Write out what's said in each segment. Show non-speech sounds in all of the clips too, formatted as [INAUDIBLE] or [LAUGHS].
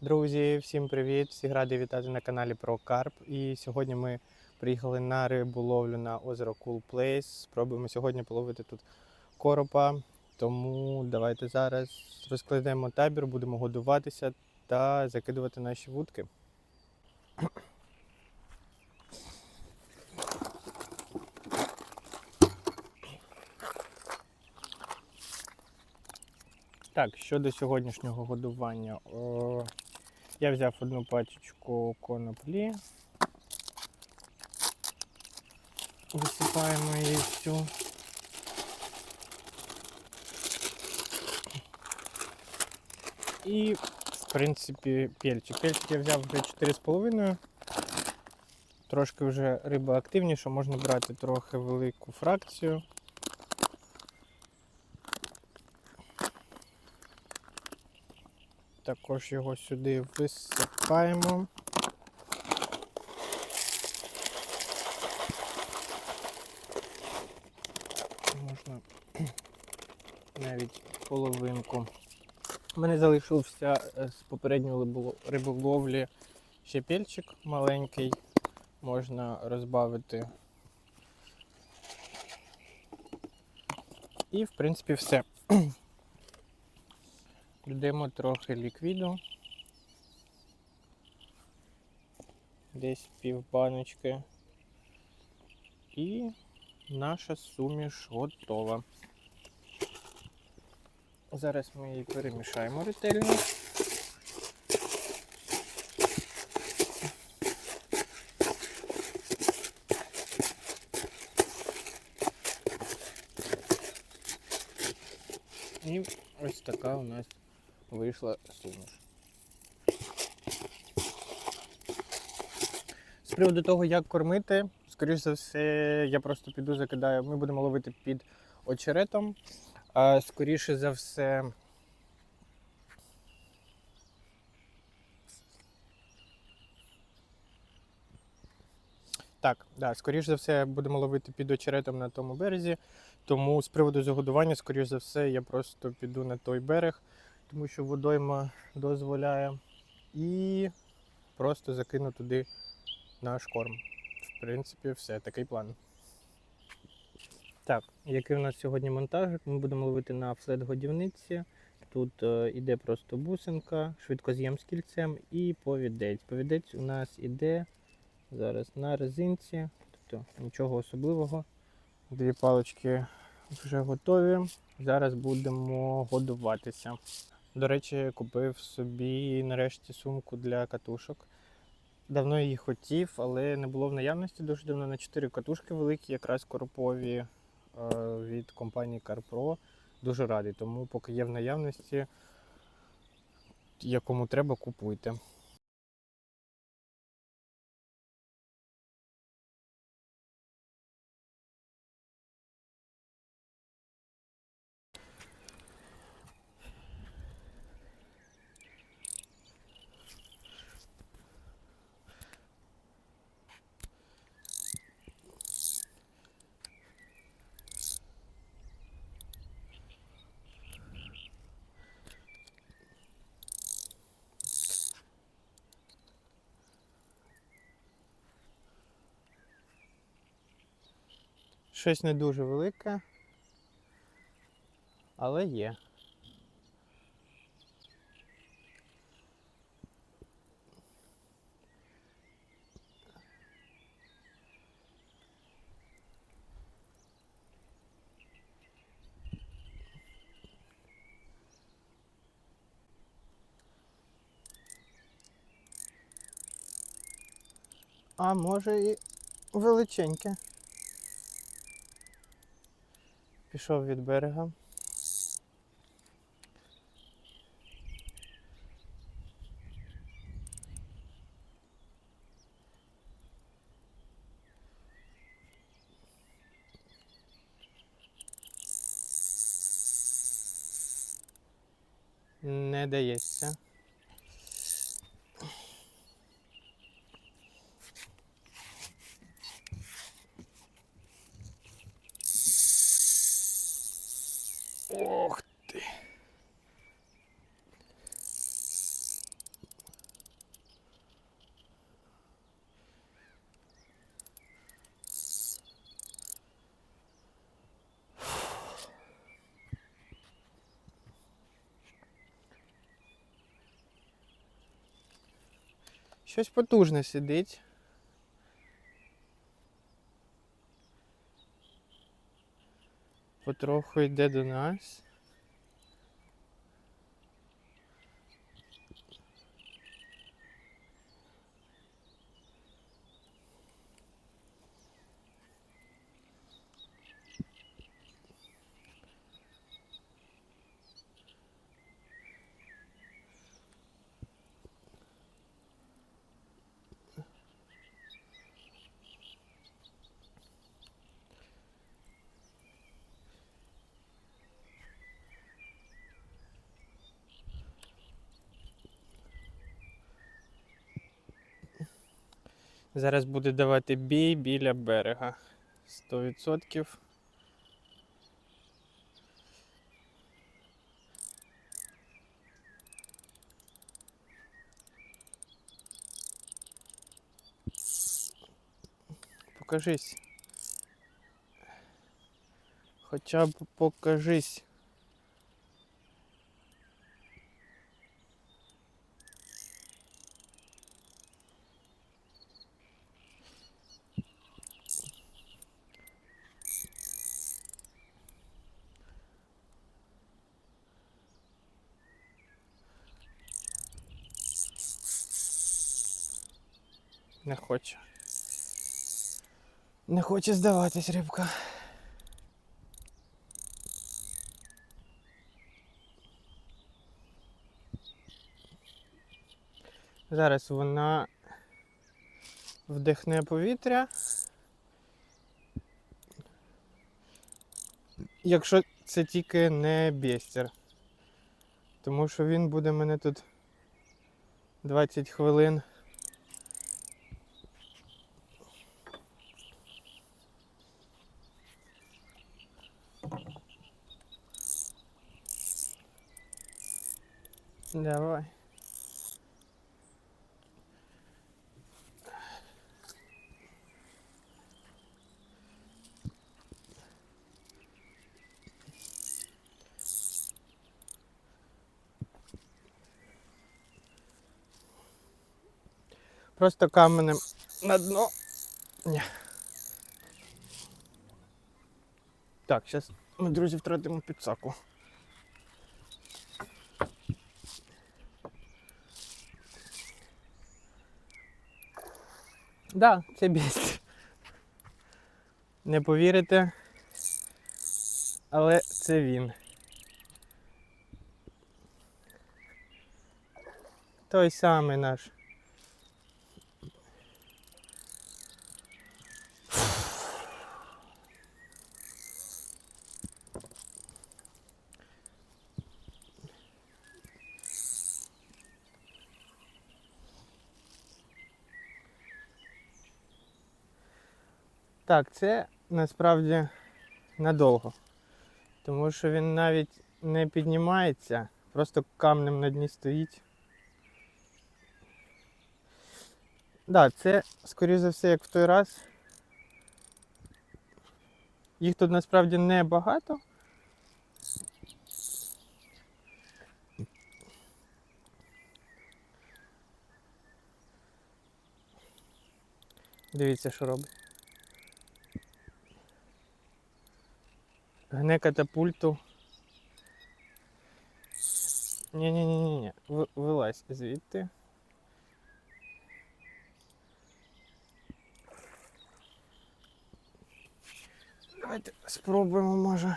Друзі, всім привіт! Всіх радий вітати на каналі про Карп. І сьогодні ми приїхали на риболовлю на озеро Cool Place. Спробуємо сьогодні половити тут коропа. Тому давайте зараз розкладемо табір, будемо годуватися та закидувати наші вудки. Так, щодо сьогоднішнього годування. Я взяв одну пачечку коноплі. Висипаємо її всю. І, в принципі, пельчик. Пельчик я взяв вже 4,5. Трошки вже риба активніша, можна брати трохи велику фракцію. Також його сюди висипаємо. Можна [CLEARS THROAT] навіть половинку. У мене залишився е, з попередньої риболовлі ще пельчик маленький. Можна розбавити. І, в принципі, все. [CLEARS THROAT] Додаємо трохи ліквіду. Десь пів баночки. І наша суміш готова. Зараз ми її перемішаємо ретельно. І ось така у нас вийшла суміш. З приводу того, як кормити, скоріш за все, я просто піду закидаю. Ми будемо ловити під очеретом. А скоріше за все. Так, да, скоріш за все, будемо ловити під очеретом на тому березі. Тому з приводу загодування, скоріш за все, я просто піду на той берег, тому що водойма дозволяє. І просто закину туди наш корм. В принципі, все, такий план. Так, який у нас сьогодні монтажик? Ми будемо ловити на флет-годівниці. Тут е, іде просто бусинка, швидкоз'єм з кільцем і повідець. Повідець у нас іде зараз на резинці, тобто нічого особливого. Дві палички вже готові. Зараз будемо годуватися. До речі, купив собі нарешті сумку для катушок. Давно її хотів, але не було в наявності дуже давно на 4 катушки великі, якраз коропові е, від компанії CarPro. Дуже радий, тому поки є в наявності, якому треба, купуйте. Щось не дуже велике, але є. А може і величеньке. Пішов від берега. Не дається. Щось потужне сидить. Потроху йде до нас. Зараз буде давати бій біля берега. 100%. Покажись. Хоча б покажись. Не хоче. Не хоче здаватись рибка. Зараз вона вдихне повітря. Якщо це тільки не бєстер. Тому що він буде мене тут 20 хвилин. Давай. Просто каменем на дно. Ні. Так, зараз ми, друзі, втратимо підсаку. Да, це бість. Не повірите, але це він. Той самий наш. Так, це насправді надовго. Тому що він навіть не піднімається, просто камнем на дні стоїть. Так, да, це, скоріше за все, як в той раз. Їх тут насправді не багато. Дивіться, що робить. Гне катапульту. Ні-ні-ні-ні, Ви- вилазь звідти. Давайте спробуємо, може.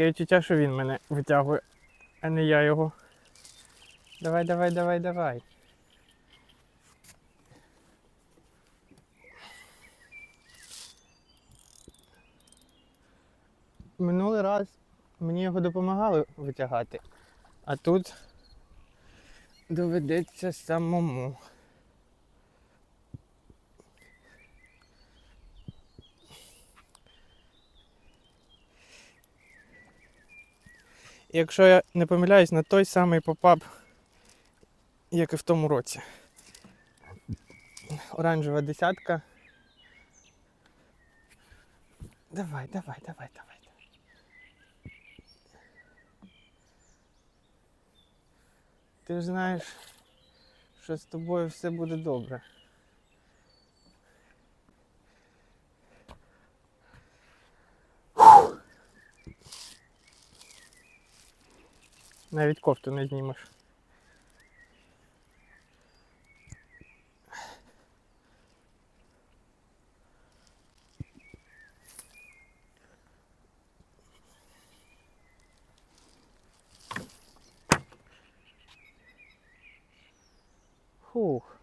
Таке відчуття, що він мене витягує, а не я його. Давай, давай, давай, давай. Минулий раз мені його допомагали витягати, а тут доведеться самому. Якщо я не помиляюсь, на той самий попап, як і в тому році. Оранжева десятка. Давай, давай, давай, давай. Ти ж знаєш, що з тобою все буде добре. Навіть кофту не знімеш. Фух.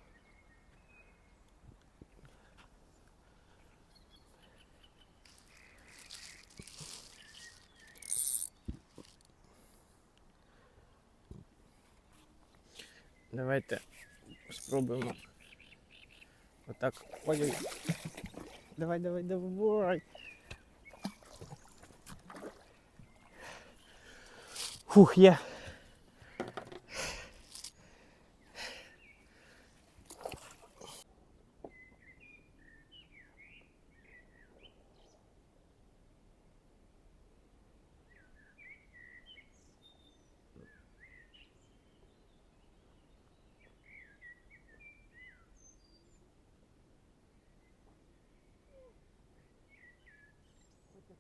Давайте спробуємо. Отак. Ой-ой. Давай, давай, давай. Фух, є.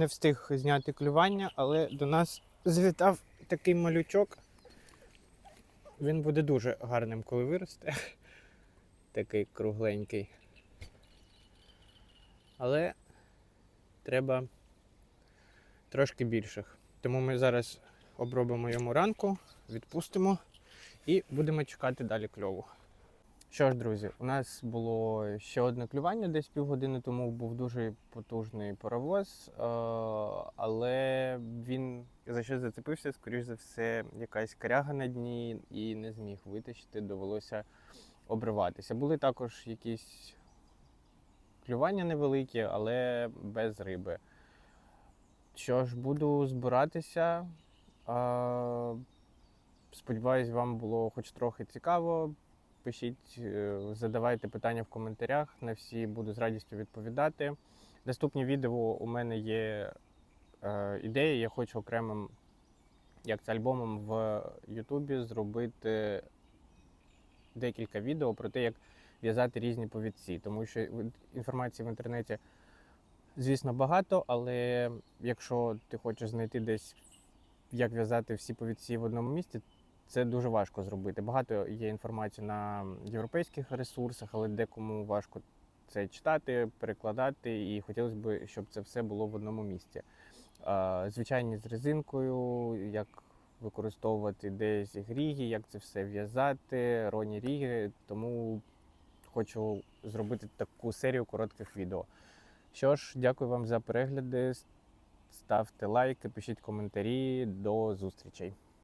Не встиг зняти клювання, але до нас завітав такий малючок. Він буде дуже гарним, коли виросте. [LAUGHS] Такий кругленький. Але треба трошки більших. Тому ми зараз обробимо йому ранку, відпустимо і будемо чекати далі кльову. Що ж, друзі, у нас було ще одне клювання десь півгодини тому. Був дуже потужний паровоз, е, але він за щось зацепився, скоріш за все, якась коряга на дні і не зміг витащити, довелося обриватися. Були також якісь клювання невеликі, але без риби. Що ж, буду збиратися. Е, Сподіваюсь, вам було хоч трохи цікаво. Пишіть, е, задавайте питання в коментарях. На всі буду з радістю відповідати. Наступні відео у мене є е, ідея. Я хочу окремим, як це альбомом в Ютубі, зробити декілька відео про те, як в'язати різні повідці. Тому що інформації в інтернеті, звісно, багато, але якщо ти хочеш знайти десь, як в'язати всі повідці в одному місці, це дуже важко зробити. Багато є інформації на європейських ресурсах, але декому важко це читати, перекладати, і хотілося б, щоб це все було в одному місці. Звичайні з резинкою, як використовувати десь гріги, як це все в'язати, роні ріги. Тому хочу зробити таку серію коротких відео. Що ж, дякую вам за перегляди. Ставте лайки, пишіть коментарі. До зустрічей.